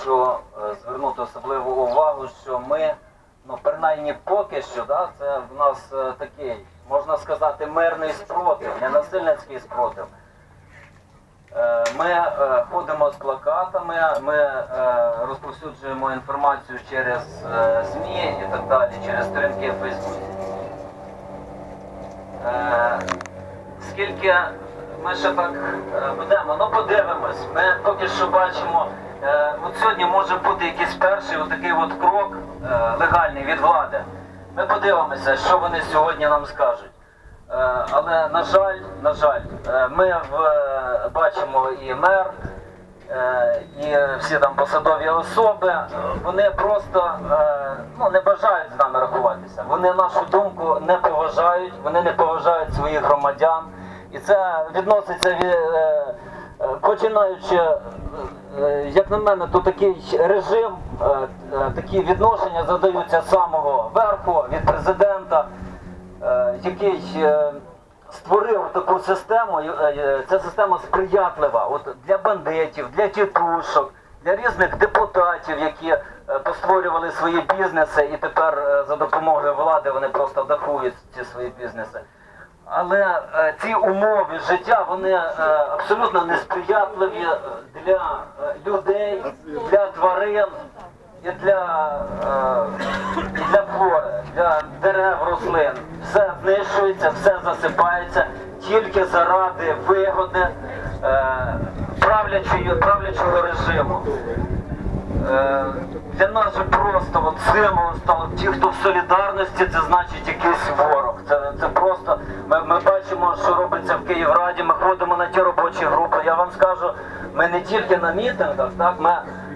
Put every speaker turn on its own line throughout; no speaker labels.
хочу е, звернути особливу увагу, що ми, ну принаймні поки що, да, це в нас е, такий, можна сказати, мирний спротив, не насильницький спротив. Е, Ми ходимо з плакатами, ми розповсюджуємо інформацію через ЗМІ і так далі, через сторінки в Фейсбуці. Скільки ми ще так е, будемо, ну подивимось. Ми поки що бачимо, е, от сьогодні може бути якийсь перший отакий от крок е, легальний від влади. Ми подивимося, що вони сьогодні нам скажуть. Але на жаль, на жаль, ми бачимо і мер, і всі там посадові особи, вони просто ну, не бажають з нами рахуватися. Вони нашу думку не поважають, вони не поважають своїх громадян. І це відноситься від, е, е, починаючи, е, як на мене, то такий режим, такі відношення задаються з самого верху від президента який створив таку систему. Ця система сприятлива от для бандитів, для тітушок, для різних депутатів, які постворювали свої бізнеси, і тепер за допомогою влади вони просто дахують ці свої бізнеси. Але е, ці умови життя вони е, абсолютно несприятливі е, для е, людей, для тварин і для, е, для флори, для дерев, рослин. Все знищується, все засипається тільки заради вигоди е, правлячої, правлячого режиму. Е, Для нас просто от символ стало ті, хто в солідарності, це значить якийсь ворог. Це, це просто ми, ми бачимо, що робиться в Київраді. Ми ходимо на ті робочі групи. Я вам скажу, ми не тільки на мітингах, так ми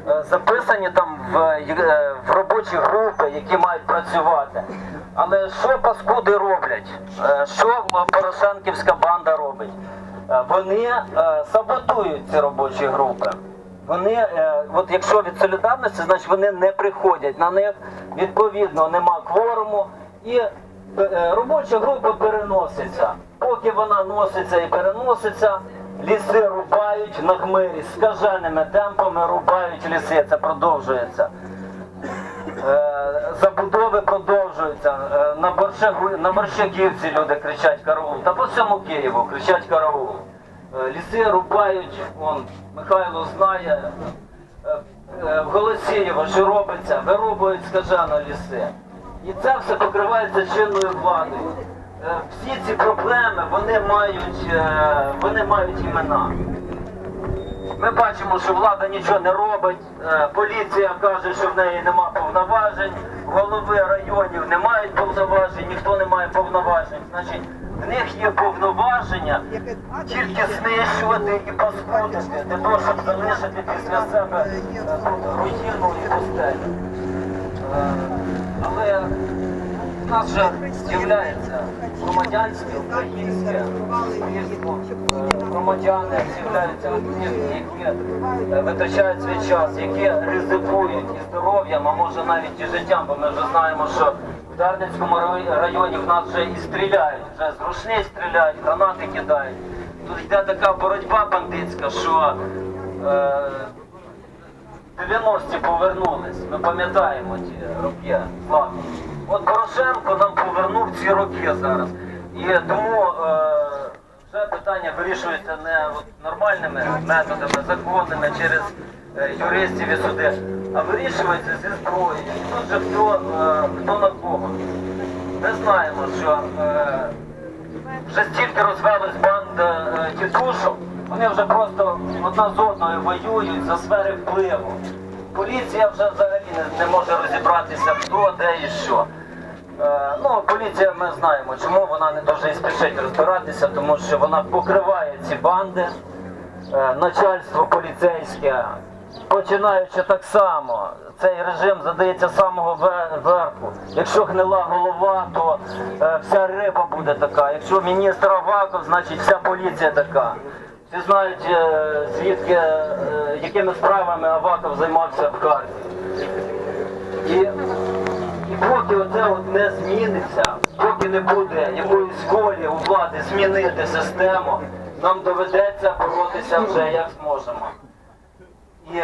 е, записані там в, е, в робочі групи, які мають працювати. Але що паскуди роблять? Е, Що Порошенківська банда робить? Е, Вони е, саботують ці робочі групи. Вони, е, от якщо від солідарності, значить вони не приходять на них. Відповідно, нема кворуму і е, робоча група переноситься. Поки вона носиться і переноситься, ліси рубають на хмирі, скаженими темпами рубають ліси. Це продовжується. Е, Забудови продовжуються. Е, На, Борщагу- на Борщагівці люди кричать караул. Та по всьому Києву кричать караул. Е, Ліси рубають, вон, Михайло знає, в Голосієво, що робиться, вирубують скажено ліси. І це все покривається чинною владою. Всі ці проблеми вони мають, е, вони мають імена. Ми бачимо, що влада нічого не робить. е, Поліція каже, що в неї нема повноважень, голови районів не мають повноважень, ніхто не має повноважень. Значить, в них є повноваження тільки знищувати і паскудити, для того, щоб залишити після себе е, руїну і пустелю. Нас же з'являється громадянське, українське суспільство, е, громадяни з'являються активні, які е, витрачають свій час, які ризикують і здоров'ям, а може навіть і життям, бо ми вже знаємо, що в Дарницькому районі в нас вже і стріляють, вже з рушниць стріляють, гранати кидають. Тут йде така боротьба бандитська, що е, 90-ті повернулись. Ми пам'ятаємо ті роки славні. От Порошенко нам повернув ці роки зараз. І тому е, вже питання вирішується не от нормальними методами, законними через е, юристів і суди, а вирішується зі зброєю. Тут же хто, е, хто на кого. Ми знаємо, що е, вже стільки розвелось банд е, тітушок, вони вже просто одна з одною воюють за сфери впливу. Поліція вже взагалі не, не може розібратися, хто, де і що. Е, ну, поліція, ми знаємо, чому вона не дуже спішить розбиратися, тому що вона покриває ці банди, е, начальство поліцейське, починаючи так само. Цей режим задається з самого верху. Якщо гнила голова, то е, вся риба буде така. Якщо міністр Аваков, значить вся поліція така. Всі знають, звідки, якими справами Аваков займався в Харкові. І, поки оце от не зміниться, поки не буде якоїсь волі у влади змінити систему, нам доведеться боротися вже як зможемо. І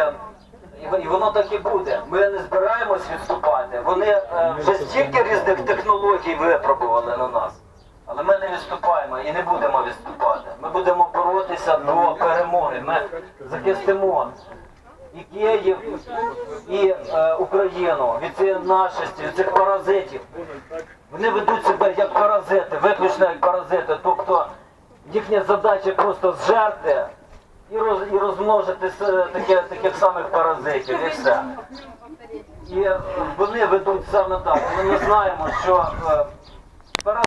І І воно так і буде. Ми не збираємось відступати. Вони е, вже стільки різних технологій випробували на нас. Але ми не відступаємо і не будемо відступати. Ми будемо боротися до перемоги. Ми захистимо і Київ, і е, Україну від цієї нашості, від цих паразитів. Вони ведуть себе як паразити, виключно як паразити. Тобто їхня задача просто зжерти і, роз, і розмножити таке, таких самих паразитів, і все. І е, вони ведуть саме так. Ми не знаємо, що е,